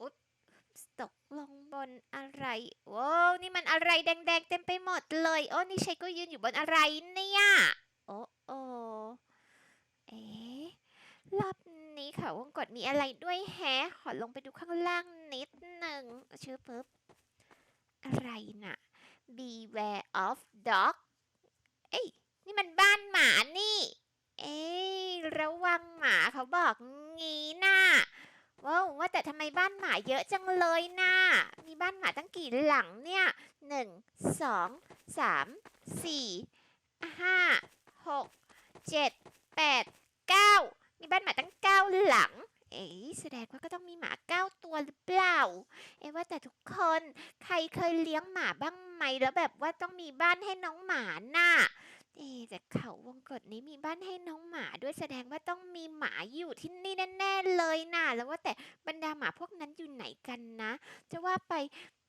อุ๊ยตกลงบนอะไรว้วนี่มันอะไรแดงๆ เต็มไปหมดเลย โอ้นี่ชัยก็ยืนอยู่บนอะไรเนี่ย โอ้โอเอ๊ะรอบนี้เขาวงกดมีอะไรด้วยแฮะขอลงไปดูข้างล่างนิดหนึ่งชื่อปุ๊บ อะไรน่ะ Beware of dog เอ้ยนี่มันบ้านหมานี่ เอ้ยระวังหมาเขาบอกงี้น่ะ ว้าวว่าแต่ทำไมบ้านหมาเยอะจังเลยน่ะมีบ้านหมาตั้งกี่หลังเนี่ยหนึ่งสองสามสี่ห้าหกเจ็ดแปดเก้ามีบ้านหมาตั้งเก้าหลัง เอ๊แสดงว่าก็ต้องมีหมาเก้าตัวหรือเปล่า เอ๊ว่าแต่ทุกคนใครเคยเลี้ยงหมาบ้างไหมแล้วแบบว่าต้องมีบ้านให้น้องหมาน่ะ เอ๊ะแต่เขาวงกฏนี้มีบ้านให้น้องหมาด้วยแสดงว่าต้องมีหมาอยู่ที่นี่แน่ๆเลยน่ะแล้วว่าแต่บรรดาหมาพวกนั้นอยู่ไหนกันนะ จะว่าไป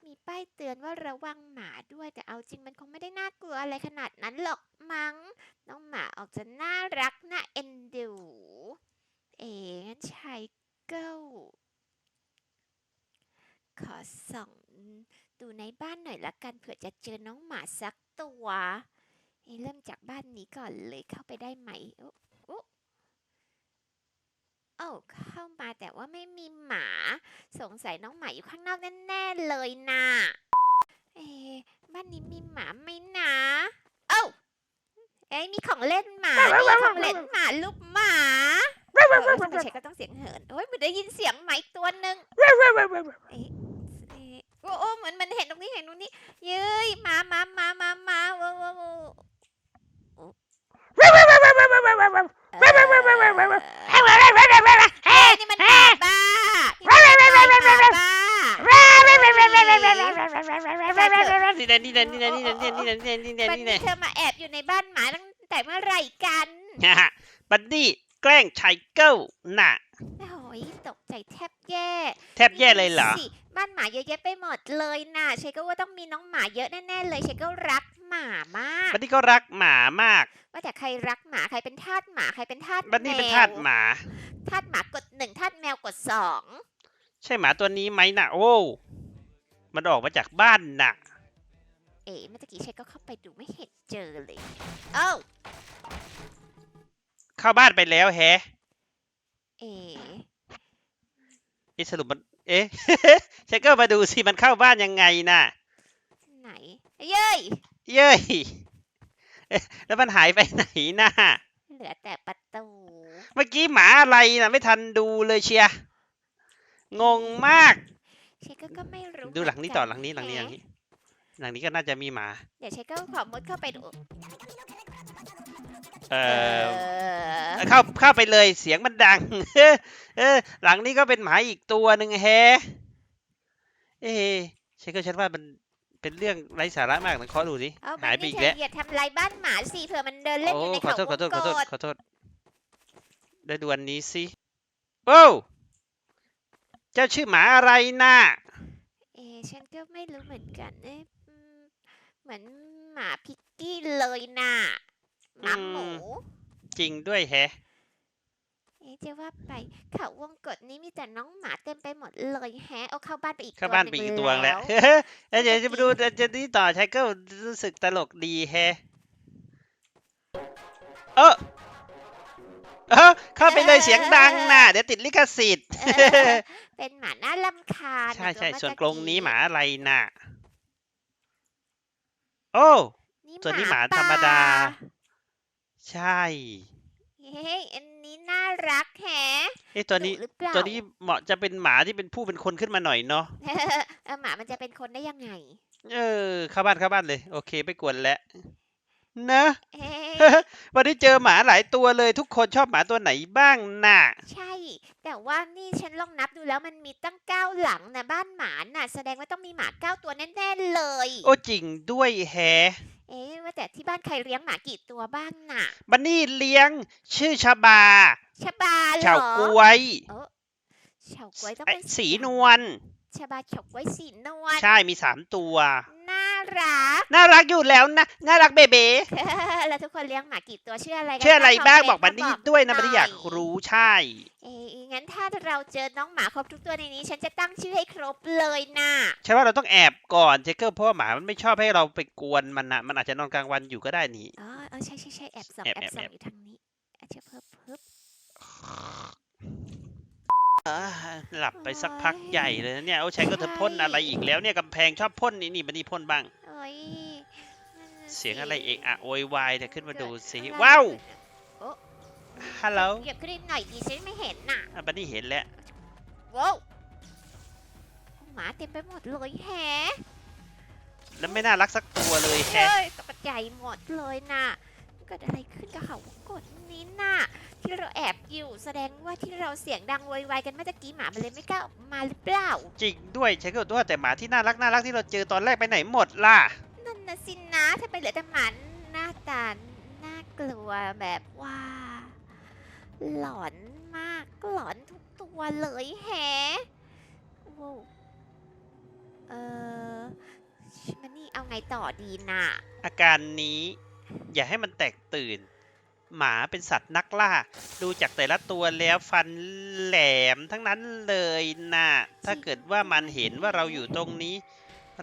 มีป้ายเตือนว่าระวังหมาด้วย แต่เอาจริงมันคงไม่ได้น่ากลัวอะไรขนาดนั้นหรอกมัง้งน้องหมาออกจะน่ารักน่าเอ็นดูเอ๊งั้นชายเก้าขอส่องดูในบ้านหน่อยละกันเผื่อจะเจอน้องหมาสักตัว เริ่มจากบ้านนี้ก่อนเลยเข้าไปได้ไหมโอ้โอ้โอ้เข้ามาแต่ว่าไม่มีหมา สงสัยน้องหมาอยู่ข้างนอกแน่ๆเลยนะเอ๊บ้านนี้มีหมาไหมนะเอ้าเอ้ยมีของเล่นหมามีของเล่นหมาลูกหมาเออทำไมใช้ก็ต้องเสียงเหินโอ้ยเหมือนได้ยินเสียงไหมตัวหนึ่งเอ๊ะเอ๊ะโอ้โอ้เหมือนมันเห็นตรงนี้เห็นตรงนี้ เย้ยมามามามามาโว้โว้โว้โอ้เอ่อเอ้ย นี่มันหมาบ้านี่มันหมาบ้านี่แหละนี่แหละนี่แหละนี่แหละนี่แหละนี่แหละนี่แหละนี่นี้ละเธอมาแอบอยู่ในบ้านหมาตั้งแต่เมื่อไหร่กันฮ่าฮ่าบัดดี้แกล้งชายเก้าน่ะโอ้ยตกใจแทบแย่ แทบแย่เลยเหรอ บ้านหมาเยอะแยะไปหมดเลยน่ะเชก็ว่าต้องมีน้องหมาเยอะแน่ๆเลยเชก็รักหมามากบัดดี้ก็รักหมามาก ว่าแต่ใครรักหมาใครเป็นทาสหมาใครเป็นทาสบัดดี้เป็นแมวทาสหมา ทาสหมากดหนึ่งทาสแมวกดสองใช่หมาตัวนี้ไหมน่ะ โอ้ มันออกมาจากบ้านน่ะ เอ๋เมื่อกี้เชก็เข้าไปดูไม่เห็นเจอเลยเอ้าเข้าบ้านไปแล้วแฮะเอ๋เอ๊ะสรุปมัน เอ๊ะเช็คเกอร์มาดูสิมันเข้าบ้านยังไงน่ะ ไหน เย้ย เย้ยเอ๊ะแล้วมันหายไปไหนน่ะ เหลือแต่ประตู เมื่อกี้หมาอะไรน่ะ ไม่ทันดูเลยเชียร์งงมาก เชก็ก็ไม่รู้ดูหลังนี้เมืต่อกัหลังนี้หลังนี้หลังแฮะนี้ หลังนี้ก็น่าจะมีหมา เดี๋ยวเชก็ขอมุดเข้าไปดู เอเอออเข้าเข้าไปเลยเสียงมันดัง เออ หลังนี้ก็เป็นหมาอีกตัวหนึ่งแฮะเอ๊ะเชคเกอร์ฉันว่ามันเป็นเรื่องไร้สาระมากนะขอดูสิเอาหายไปนี่อีกเธแล้วออย่าทำลายบ้านหมาสิเผื่อมันเดินเล่นโอ้อยู่ในขอเขาโทษขอโทษขอโทษวงกตขอโทษได้ดูอันนี้สิโอ้วเจ้าชื่อหมาอะไรน่ะเอะฉันก็ไม่รู้เหมือนกันเอ๊ะอืมเหมือนหมาพิกกี้เลยน่ะ หมาหมูจริงด้วยแฮะเอ๊ะจะว่าไปเขาวงกตนี้มีแต่น้องหมาเต็มไปหมดเลยแฮะเอาเข้าบ้านไปอีกเข้าบ้านหไปงอีกตัวแล้วแล้วเอ้ยเดี๋ยวจะมาดูจะนี่ต่อชายเกิลรู้สึกตลกดีแฮะเออเออเข้าไปเลยเสียงดังน่ะ เดี๋ยวติดลิขสิทธิ์เออเป็นหมาน่ารำคาญใช่น่ะใช่ตัวส่วนเมื่กรงนี้หมากี้อะไรน่ะ โอ้ส่วนนี้หมาธรรมดาป่ ใช่ เฮ้ยอันนี้น่ารักแฮะ เอ้ตัวนี้ดุหรือเปล่า ตัวนี้เหมาะจะเป็นหมาที่เป็นผู้เป็นคนขึ้นมาหน่อยเนาะ เออหมามันจะเป็นคนได้ยังไง เออเข้าบ้านเข้าบ้านเลย โอเค ไม่กวนแล้ว นะเฮ้ยวันนี้เจอหมาหลายตัวเลยทุกคนชอบหมาตัวไหนบ้างน่ะ ใช่ แต่ว่านี่ฉันลองนับดูแล้วมันมีตั้งเก้าหลังนะบ้านหมาน่ะ แสดงว่าต้องมีหมาเก้าตัวแน่ๆเลย โอ้จริงด้วยแฮะเอ๊ะว่าแต่ที่บ้านใครเลี้ยงหมากี่ตัวบ้างน่ะบันนี่เลี้ยงชื่อชาบาชบาเหรอเฉาก้วยเออเฉาก๊วยต้องไอ้เป็นสีนวลชบาเฉาก๊วยสีนวลใช่มีสามตัวน่า รัก น่ารักอยู่แล้วนะ น่ารักเบเบแล้วทุกคนเลี้ยงหมากี่ตัวชื่ออะไรกันชื่ออะไรบ้างคบอกบันนี่ด้วยนะบันนี่อยากหน่รู้ใช่ เอ้ยงั้นถ้าเราเจอน้องหมาครบทุกตัวในนี้ ฉันจะตั้งชื่อให้ครบเลยนะใช่ว่าเราต้องแอบก่อนเจคเกอร์เพราะว่าหมามันไม่ชอบให้เราไปกวนมันนะมันอาจจะนอนกลางวันอยู่ก็ได้นี่อ๋อเออใช่ใช่ใช่แอบส่องแอบแอบส่องแอบอยู่ทางนี้อาจจะเพิ่มเพิ่มอ่าหลับไปสักพักใหญ่เลยนะเนี่ย โอ้ใช้ก็เธอพ่นอะไรอีกแล้วเนี่ยกำแพงชอบพ่นนี่นี่บันนี่พ่นบ้าง เอ้ยนั่นน่เสียงอะไรสิเอะอะโวยวายเนี่ยขึ้นมาดูสิอะไรว้าวโอ้ฮัลโหลเหยียบขึ้นนิดหน่อยดีฉันไม่เห็นน่ะอะบันนี่เห็นแล้วว้าวหมาเต็มไปหมดเลยแฮะแล้วไม่น่ารักสักตัวเลยแฮะเฮ้ยตกใจหมดเลยน่ะเกิดอะไรขึ้นกับเขากดนี้น่ะ ที่เราแอบอยู่ แสดงว่าที่เราเสียงดังโวยวายกันเมื่อตะกี้หมามันเลยไม่กล้าออกมาหรือเปล่า จริงด้วยใช้ก็ตัวแต่หมาที่น่ารักน่ารักที่เราเจอตอนแรกไปไหนหมดล่ะ นั่นนะสินะถ้าไปเหลือแต่หมาหน้าตาน่ากลัวแบบว่า หลอนมากหลอนทุกตัวเลยแฮะว้าวเออมันนี่เอาไงต่อดีน่ะ อาการนี้ อย่าให้มันแตกตื่น หมาเป็นสัตว์นักล่า ดูจากแต่ละตัวแล้วฟันแหลมทั้งนั้นเลยนะถ้าเกิดว่ามันเห็นว่าเราอยู่ตรงนี้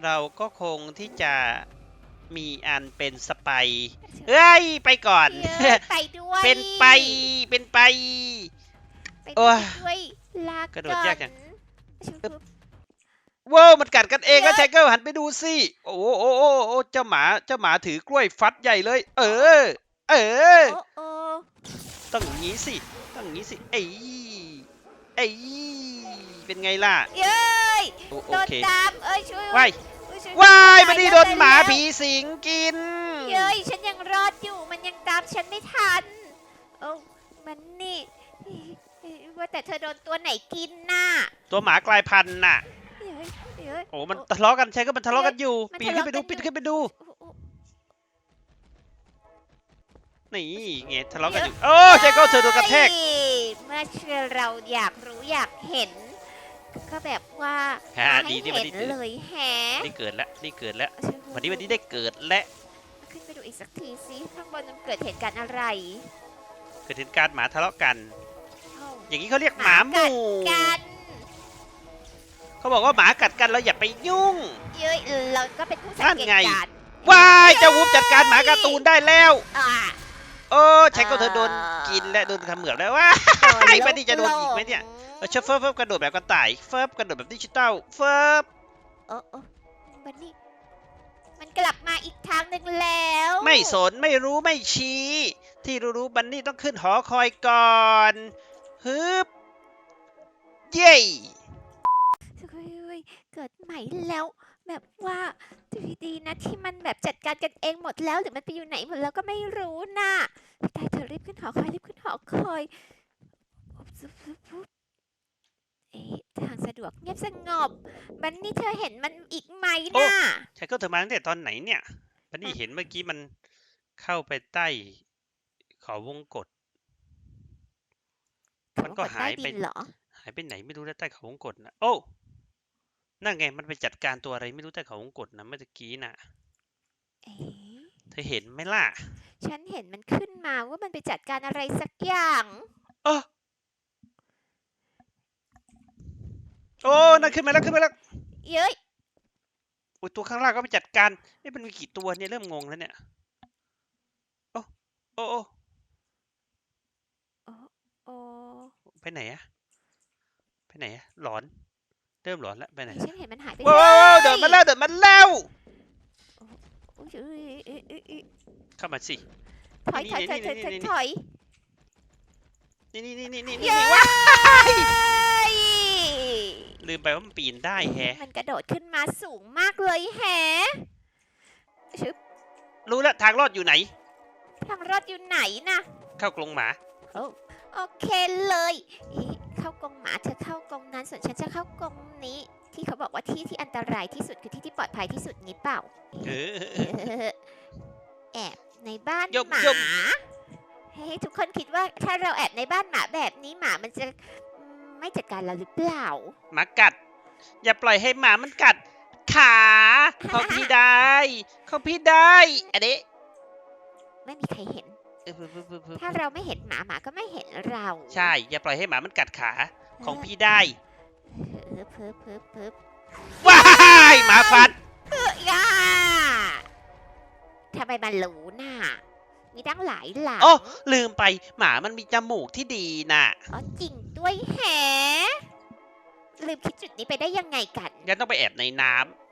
เราก็คงที่จะมีอันเป็นสไปร์เอ้ย ไปก่อน เยอะไปด้วยเป็นไป เป็นไป ไปโอ้ด้วยยไปด้วยลากระโดดยากจังชุบว้าวมันกัดกันเองเยก็อะชายเกิลหันไปดูสิ โอ้โหโอ้โหโอ้โหเจ้าหมา เจ้าหมาถือกล้วยฟัดใหญ่เลย เออ เออโอ้โอ้ต้องอย่างนี้สิต้องอย่างนี้สิเอ้ยเอ้ยเป็นไงล่ะเย้ยโอโอโดนเคตามเอ้ยช่วยว้ายเอ้ช่วยว้ายช่วยมันนี่ตโดนหมาแล้วผีสิงกินเย้ยฉันยังรอดอยู่มันยังตามฉันไม่ทันโอ้มันนี่เอ้ยว่าแต่เธอโดนตัวไหนกินน่ะตัวหมากลายพันธุ์น่ะเย้ยเย้ยโอ้มันทะเลาะกันใช่ก็มันทะเลาะกันอยู่มันปีนขึ้นไปดูทะเลาะกันปีนขึ้นไปดู นี่ไงทะเลาะกันอยู่โอ้ใช่ก็เธอโดนกระแทกเย้ยเมื่อเราอยากรู้อยากเห็น ก็แบบว่าฮ่าให้ดีที่วันนี้เห็นเกิดเลยแฮะนี่เกิดแล้วนี่เกิดแล้ววันนี้วันนี้ได้เกิดและขึ้นไปดูอีกสักทีสิข้างบนมันเกิดเหตุการณ์อะไร เกิดเหตุการณ์หมาทะเลาะกันเอ้าอย่างนี้เขาเรียกหมาหกัมู่ดกันเขาบอกว่าหมากัดกันเราอย่าไปยุ่ง เย้ยเราก็เป็นผู้สังนั่นเกตไงการณ์ว้ายเจ้าวูฟจัดการหมาการ์ตูนได้แล้วอ่า โอ้ใช้ก็เธอโดนกินและโดนเขมือบแล้วว้าไอ้บัดนี้จะโดนอีกไหมเนี่ยเออเชฟเฟิร์ฟเฟิร์ฟกระโดดแบบกระต่ายเฟิร์ฟกระโดดแบบดิจิตอลเฟิร์ฟโอ้โอ้บันนี่มันกลับมาอีกทางหนึ่งแล้ว ไม่สนไม่รู้ไม่ชี้ ที่รู้ๆบันนี่ต้องขึ้นหอคอยก่อนฮึบเย้ เฮ้ยเฮ้ยเกิดใหม่แล้ว แบบว่าดีๆนะที่มันแบบจัดการกันเองหมดแล้วหรือมันไปอยู่ไหนหมดแล้วก็ไม่รู้นะแต่เธอรีบขึ้นหอคอยรีบขึ้นหอคอยปุ๊บปุ๊บปุ๊บเอ๊ะทางสะดวกเงียบสงบ บันนี่เธอเห็นมันอีกไหมน่ะใช่ก็เธอมาตั้งแต่ตอนไหนเนี่ยบันนี่เห็นเมื่อกี้มันเข้าไปใต้เขาวงกฏมันก็หายไปใต้ดินเหรอหายไปไหนไม่รู้แล้วใต้เขาวงกฏนะโอ้ นั่นไงมันไปจัดการตัวอะไรไม่รู้ใต้เขาวงกฏนะเมื่อตะกี้น่ะ เอ๊ะเธอเห็นไหมล่ะ ฉันเห็นมันขึ้นมาว่ามันไปจัดการอะไรสักอย่าง เออโอ้นั่นขึ้นมาแล้วขึ้นมาแล้วเย้ยโอ้ยตัวข้างล่างก็ไปจัดการเอ้ยมันมีกี่ตัวเนี่ยเริ่มงงแล้วเนี่ยโอ้โอ้โอ้โอ้ไปไหนอะไปไหนอะหลอน เริ่มหลอนแล้วไปไหนฉันเห็นมันหายไปว้าวเดินมาแล้วเดินมาแล้วอุ๊ยอุ๊ยอุ๊ยอุ๊ยอุ๊ยเข้ามาสิ ถอยถอยถอยถอยถอยถอยนี่นี่นี่นี่นี่เย้นี่ว้ายลืมไปว่ามันปีนได้แฮะมันกระโดดขึ้นมาสูงมากเลยแฮะชึบรู้แล้วทางรอดอยู่ไหน ทางรถอยู่ไหนนะเข้ากรงหมา โอเคเลยอี เข้ากรงหมาเธอเข้ากรงนั้น ส่วนฉันจะเข้ากรงนี้ ที่เขาบอกว่าที่ที่อันตรายที่สุดคือที่ที่ปลอดภัยที่สุดนี้เปล่าเออเออแอบในบ้านยมหมายมเฮ้ยทุกคนคิดว่าถ้าเราแอบในบ้านหมาแบบนี้หมามันจะอืมไม่จัดการเราหรือเปล่า หมากัด อย่าปล่อยให้หมามันกัด ขาของพี่ได้ของพี่ได้อันนี้ไม่มีใครเห็น เออปึ๊บปึ๊บปึ๊บปึ๊บถ้าเราไม่เห็นหมาหมาก็ไม่เห็นเราใช่ อย่าปล่อยให้หมามันกัดขาของพี่ได้ เพิ่บเพิ่บเพิ่บเพิ่บว้ายหมาฟันเอ้ยอะทำไมมันรู้น่ะ มีตั้งหลายหลังโอ้ ลืมไปหมามันมีจมูกที่ดีน่ะ อ๋อจริงด้วยแฮะลืมคิดจุดนี้ไปได้ยังไงกัน งั้นต้องไปแอบในน้ำ